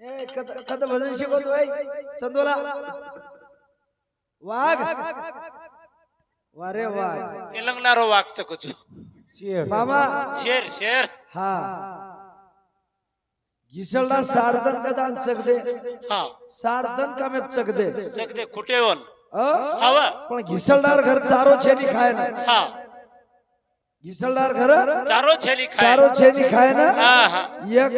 कथ भजन शिकवतोय. चंदोला. वाघ. वारे वाघ. तेलंगणारो वाघ चकचू. मामा शेर शेर. हा. घिसळला सारदन कदान चकदे हा. सारदन कामेत चकदे सकदे खुटेवन पण घिसळदार घर चारो छेनी खाय ना हा. घिसळदार घर? चारो छेली खाय चारो छेली खाय ना एक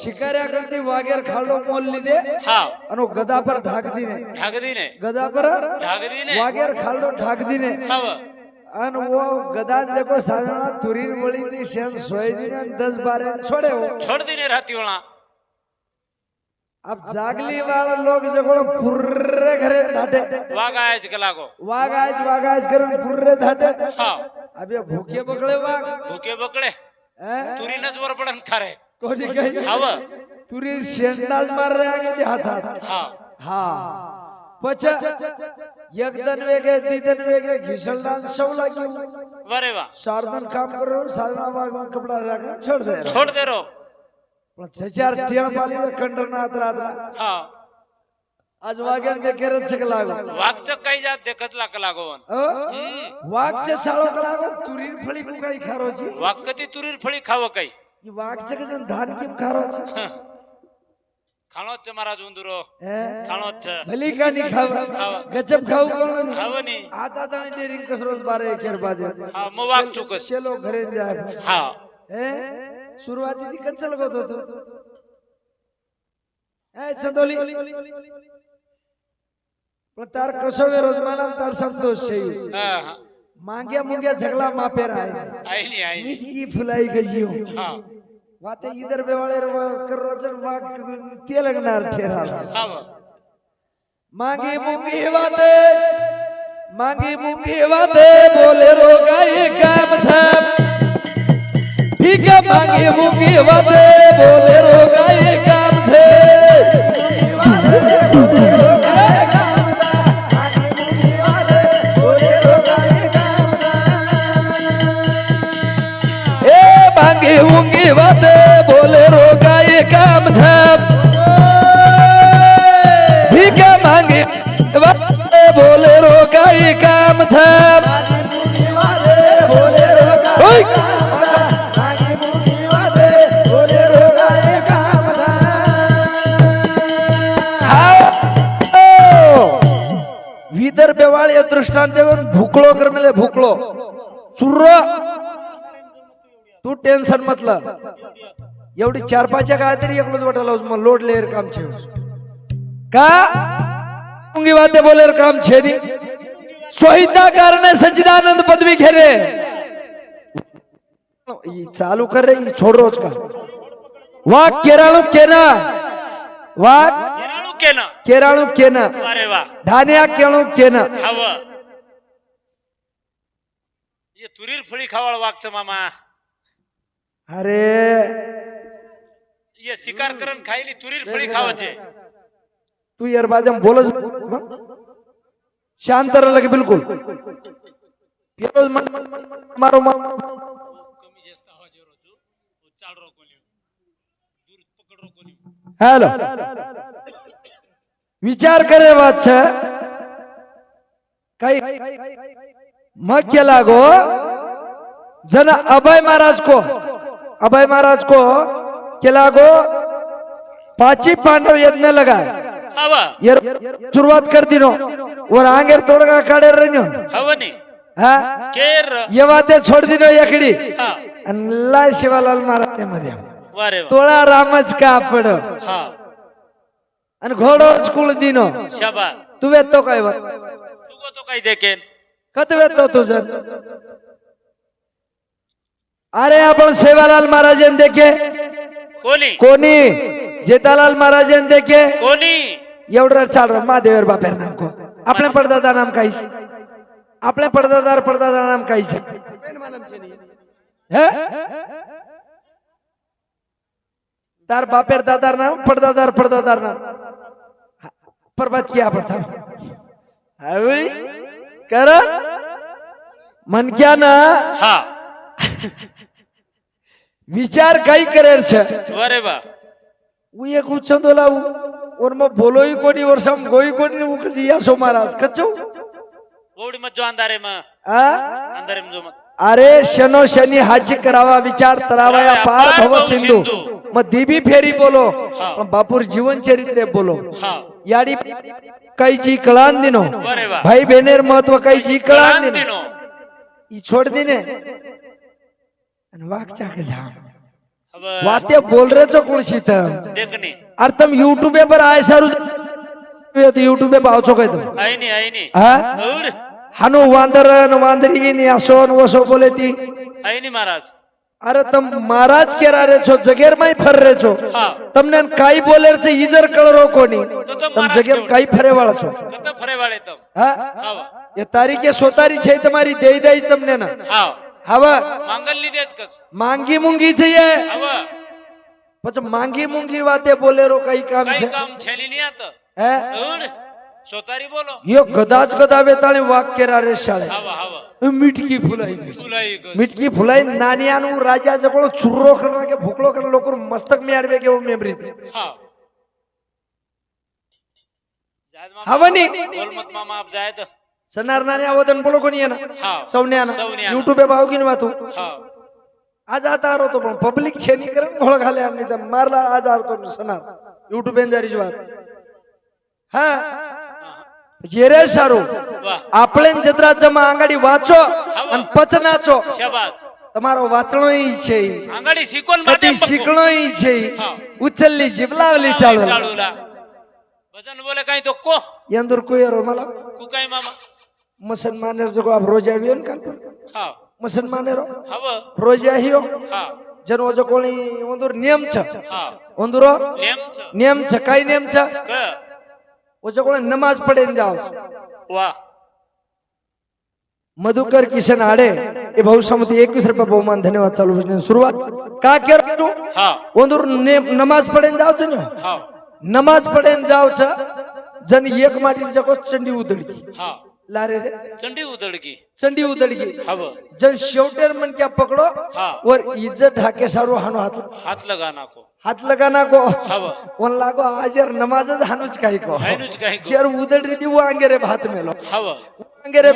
शिकाऱ्या गंती वागेर खालो मोल लिदे? आणि गदा पर ढाक दिने ढाक दिने गदा पर? ढाक दिने वागेर खालो ढाक दिने आणि वो गदा देखो साजना तुरीन बळी दी शेन सोय दिने दस बारे छोड़े वो हो। छोड़ दिने राती वळा। अब जागली वाला लोग जगोळ पुर्रे घरे धाटे। वागायच कलागो वागायच वागायच करून पुर्रे धाटे। हां अब भूखे बकळे वाघ. भूके बकळे हैं? तुरीनच वर पडन खारे. कोणी काही हवा तुरी शेंदाज मार ते हातात हा. हा. पच. एक दन वेगे ती दन वेगे घिसळदान सवला की वारे वा. सारदन काम करो साजना वाघ में कपड़ा रख छोड़ दे छोड़ दे रो. पण सचार टेण पाली तर कंटर ना आत रात हा. आज वाघ्यान ते केरच छक लागो वाघच काही जात देखत लाग लागोवन अ? वाघचे साळो लागो तुरी फळी को काही खारोची? वाघ कधी तुरीर फळी खाव काही? ई वाघचे कजन धान किम खारोची? खाणोच महाराज उंदुरो. हे? खाणोच भली का नी खाव. गजब खाऊ कोण खाव नी आता ताणी डेरिंग कसरोज बारे केर बादे हा मग वाघ चुकस. शेलो घरे जाय. हा. हे सुरुवाती ती कच्चल होत होतो. चंदोली. पण तार कसो रोज मला तार संतोष मांग्या मुंग्या झगला मापेर आहे. आई नी आई नी. मीठी फुलाई गजियो हा. वाते इधर बेवाळे कर रोजन वाग ते लगणार ठेरा मांगी मुंगी वाते मांगी मुंगी वाते बोले रोगा ये काम था ठीक है मांगी मुंगी वाते बोले रोगा ये काम थे ए मांगी बोले रोगा काम था ठीक मांगे वाले बोले काम था भुकलो कर मेले भुकलो सुर्र. तू टेन्शन म्हटलं एवढी चार पाचच्या काय तरी एकलोच वाटायला मग लोड लेअर काम ठेव का? मुंगी बाते बोले काम छेनी सोहिता कारणे सच्चिदानंद पदवी घेरे चालू कर रे छोड रोज का. वाघ केराळू केना. वाघ येणाळू केन. केराळू केना. वा. ढाण्या केळू केना. हव. म्हणजे तुरीर फळी खावाळ वागचं मामा. अरे. ये शिकार करून खायली तुरीर फळी खावाचे. तू यार बाजा बोलच शांत राहिला लगे बिल्कुल. मारो कमी जास्त हॅलो. विचार करे वाच काही मग केला गो? जन अभय महाराज को अभय महाराज को केला गो? पाची पांडव यज्ञ लगा सुरुवात कर दिनो. और आंगेर तोडगा काढे रेनो हा? छोड दिनो एकडी. आणि लाय शिवालाल महाराजमध्ये तोळा रामच कापड. आणि घोडो कुळ दिनो. तुवे तो काय तो काय देखेन? कत वेतो तुझं? अरे आपण सेवालाल महाराजन देखे. कोणी? कोणी? जेतालाल महाराजन देखे. कोणी? एवढं चाल महादेवर बापेर नाम को. आपल्या पडदादा नाम काही आपल्या पडदादार पडदादा नाम काही तार बापेर दादार नाम पडदादार पडदादार नाम. परबात किया प्रथम हवी कर मनक्या ना हा. विचार काही करेल છે वारे वा उ एक उच्छंदो लावू. और मग बोलोई कोणी वर्षम गोई कोणी उकच या सो महाराज. कच्चो. ओवडी मत जो अंधारे मग अंधारे जो मत अरे शनो शनी हाजी करावा विचार तरावा या पार भव सिंधू. मग देवी फेरी बोलो. पण बापूर जीवन चरित्र बोलो. याडी काही ची कळान दिनो. भाई बहिणीर महत्त्व काही ची कळान दिनो. ई छोड दिने. आणि वाक चाके झाम. वाते बोल रे चो कुळशी त देखनी अर तुम युट्युब पर आय सारू यूट्यूब पे वर पाहचो काय तो हनु वांदर न. वांदरी असो न वसो बोलती आई नी महाराज. અરે તમ મહારાજ કેરા રે છો? જગેરમાં ફર રે છો? હા. તમને કાઈ બોલે છે? ઈજર કળરો કોની? તમ જગેર? કાઈ ફરે વાળા છો ફરે વાળે તમ. હા? એ તારીખે સોતારી છે તમારી દેઈ દઈ તમને ના. હાવ હવે માંગલ લીધે જ કસ. માંગી મૂંગી છે એ? હવે પછી માંગી મૂંગી વાતે બોલેરો કઈ કામ છે? કામ છેલી ની આત હે? सोचारी बोलो. यो गदाच गदा वेताळे वाक्य रा रे शाळे. हवा मिटकी फुलाई. तुला मिटकी फुलाई नानी आणू राजा जवळ चुर्रो करणार के भुकलो करणार लोकर मस्तक मी आडवे घेऊ मेमरी हा. जायद सणार नानी आवादन बोलो कोणी येणार? हाव. सवने आणा. सवने आणा. युट्यूब भाव घेऊन वातू हा. आज आता आरो तो पण पब्लिक छेनी करून घोळ घाले आम्ही मारला आज आरतो तो सणार युट्यूब जारी वाद हा. હા જે રે સારું વાહ આપણે જત્રા જમા આંગળી વાંચો અને પચ નાચો શાબાશ તમારો વાંચણો ઈ છે ઈ. આંગળી શીકોન માટે કતી શીકણો ઈ છે ઈ. હા. ઉચ્ચલ્લી જીબલાવલી ટાળો ટાળુલા ભજન બોલે કઈ તો કો યંદુર કુયરો મલા કુકાઈ મામા મુસલમાનેર જગો આપ રોજ આવ્યો ને કાલ હાવ મુસલમાનેરો હાવ રોજ આવ્યો હાવ જનો જો કોણી ઓંદુર નિયમ છે હાવ ઓંદુરો લેમ છે નિયમ છે કઈ નિયમ છે ওসে করে नमाज পড়েন जाओ। वाह मधुकर किशन आडे ए भाऊ समिती एकवीस रुपया बहुमान धन्यवाद चालू प्रश्न सुरुवात का केरू हा। नमाज पढ़ेन जाओ ಜಾವ್ ನೀವು हा। नमाज पडेन जाओ छ जन एक माटी जको चंडी उदळगी हा। लारे रे चंडी उदळगी चंडी उदळगी हवं जन शेवटेर मनक्या पकडो हा. पकडो इज्जत ढाके सारो हाणू हाथ हात हात लगा ना गो. कोणला गो यार नमाज हानूच काही को चेर उदड रीती वांगेरे भात मेलो. वांगेरे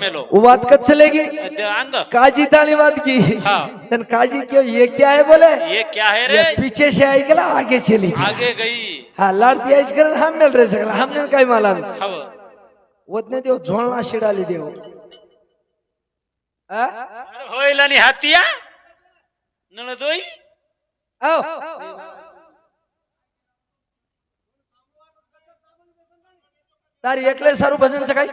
मेलो. वात चलेगी काजी ताली वाद की तन काजी क्यों ये क्या है बोले? ये क्या है रे? पीछे से आई गेला आगे चली आगे गई. हा लाडती आई कर हम मेल रे सकला हमने काय माला वदने देव झोळणा शिडाली देव. होईल आणि हातिया नळदोई नळ दोई आओ તારી એકલે સારું ભજન છે કઈ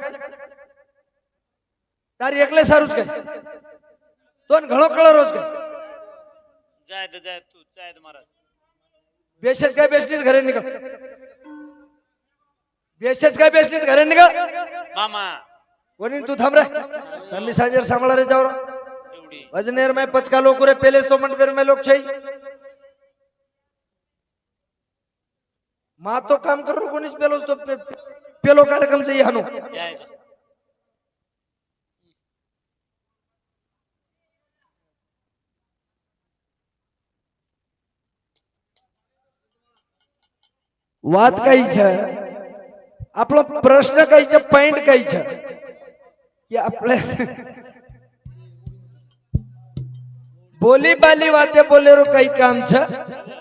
તારી એકલે સારું છે કઈ તો ને ઘણો કળો રોજ કઈ જાય તો જાય તું જાય તો મહારાજ બેસે જ કઈ બેસની ઘરે નીકળ બેસે જ કઈ બેસની ઘરે નીકળ મામા કોની તું થામ રે સંધી સાંજે સાંભળા રે જાવ રો એવડી અજનેર માં પચકા લોકો રે પેલે તો મંડ પેર में लोग છે માં તો કામ કરો, કોની પેલો તો પેલો કાર્યક્રમ છે તો વાત કઈ છે? આપણો પ્રશ્ન કઈ છે પોઈન્ટ કઈ છે? કે આપણે બોલી બાલી વાતે બોલેરો કઈ કામ છે?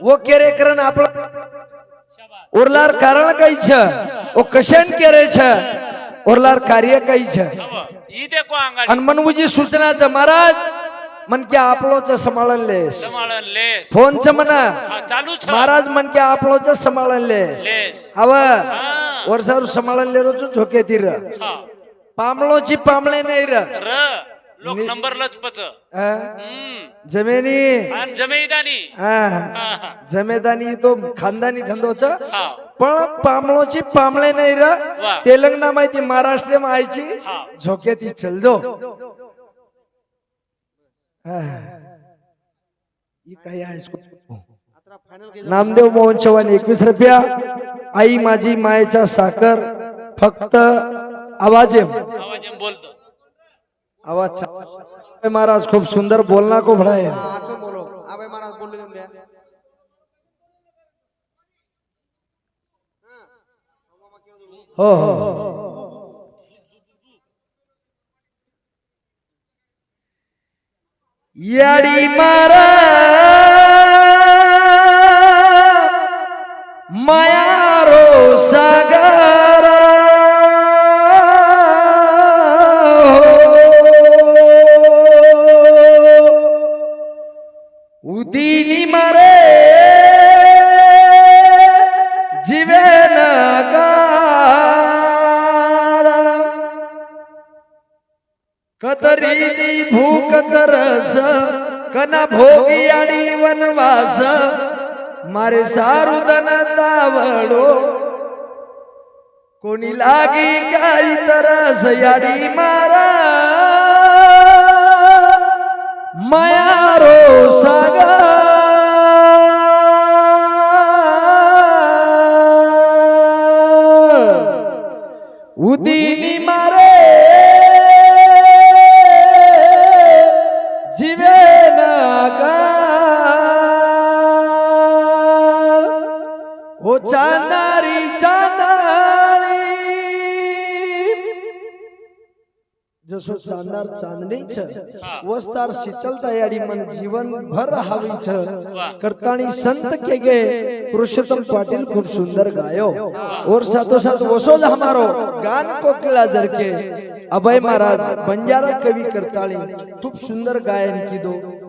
વો કરન આપણો ઓરલાર કારણ કઈ છે ઓ કશન કેરે છે ઓરલાર કાર્ય કઈ છે હાવ ઈ દેખો આંગળી અને મનવુજી સૂચના છે મહારાજ મન કે આપણો છે સંભાળન લેશ સંભાળન લેસ ફોન છે મને હા ચાલુ છે મહારાજ મન કે આપણો છે સંભાળન લેશ લેસ હવે હા વર્ષારું સંભાળન લેરો છું જોકે તીર હા પામળો જી પામળે નહીં ર लोक नंबरलाच पच. जमेनी. जमेदानी. जमेदानी तो खानदानी धंदो हा. पण पामळोची पामळे नाही र. तेलंगणा माहिती महाराष्ट्र माहिती झोके ती चल दो नामदेव मोहन चव्हाण एकवीस रुपया. आई माझी मायेचा साखर. फक्त आवाजे बोलतो. आवाज महाराज खूप सुंदर बोलना को भड़ा है। बोलो। महाराज हो हो। याडी मारा माय कतरीनी भूक तरस कना भोगी आणि वनवास. मारे सारुदन तावडो कोणी लागी काही तरस याडी मारा. मायारो सागर. उदिनी मारे. जसो चांदार चांदणी छ वस्तार शीतलता याडी मन जीवन भर हावी छ करताणी संत के गे पुरुषोत्तम पाटील खूप सुंदर गायो. और साथो साथ वसोज हमारो गान कोकिळा जरके. अभय महाराज बंजारा कवी करताळी खूप सुंदर गायन कीधो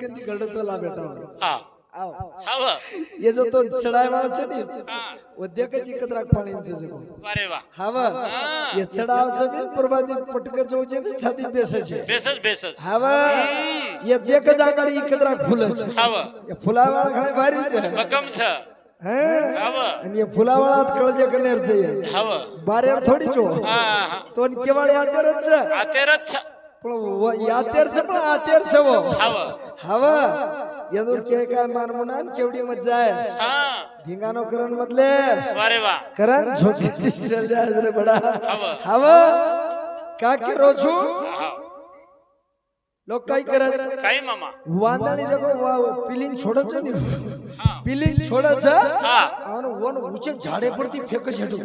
कानपट्टी कधी गडतला बेटा हा. हाव. ये जो तो नी हा. उद्योगच इकत राख पाणीचे जगो अरे वा. हवा. ये चढावचं बी प्रभादी पटकच होचे ते छाती बेसायचे. बेसच बेसच. हवा. ये देख जागाडी इकत राख फुलच. हाव. ये फुलावाळा खाणे भारीच मकम छ हं. हाव. आणि ये फुलावाळात कळजे कनेरचे हाव. बारेर थोडी जो हा हा तो केवळ यातेरच आतेरच छ पण व- यातेरच पण आतेरच वो. हाव हवा यदूर के काय मान म्हणा केवढी मज्जा आहे. हा. धिंगाणो करण मधले अरे वा. करण दिसले बडा हाव हवा का के रोजू लोक काय करत काही मामा. वांदणी जगो वा पिलिंग छोडच नी हा. पिलिंग छोडच हा. आणि वन उचे झाडे पडती फेकच हेटू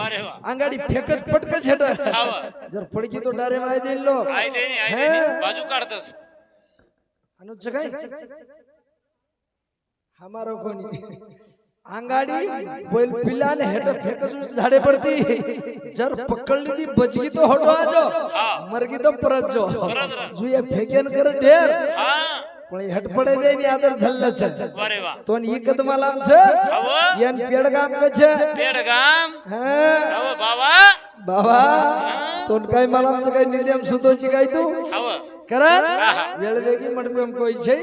अरे वा. अंगाडी फेकच पटकच हेट हाव जर पडकी तो डारे माय देईल लोक. आई देनी आई देनी बाजू काढतस. अनुज काय हमारो कोणी. अंगाडी बैल पिलाने हेट फेकच झाडे पडती. जर पकडली ती बचगी तो हटो आजो. मरगी तो परत जो. जुया फेकेन कर ढेर. हा पण हटपडे दे नी आदर झल्लच अरे वा. तो इकत मला आमचं हवं यन पेडगाम कच पेडगाम हा. हवं बाबा. बाबा तो काय मला आमचं काय निंद्याम सुतोची काय तू? हवं करा. हा. वेळ वेगळी मडपेम कोई छै.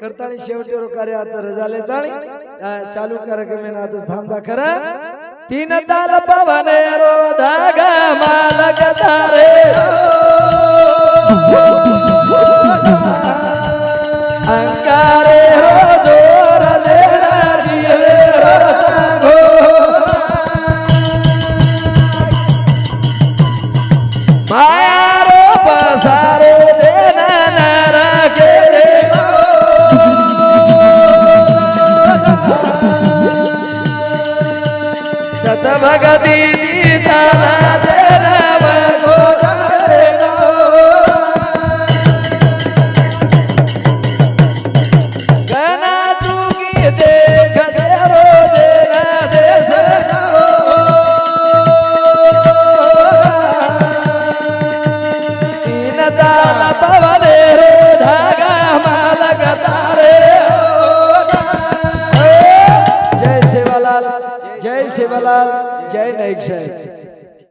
करताळी शेवटी रो कार्य आता रजाले ताळी. आ, चालू कार्यक्रम आताच थांबदा खरा. तीन ताल पवन रो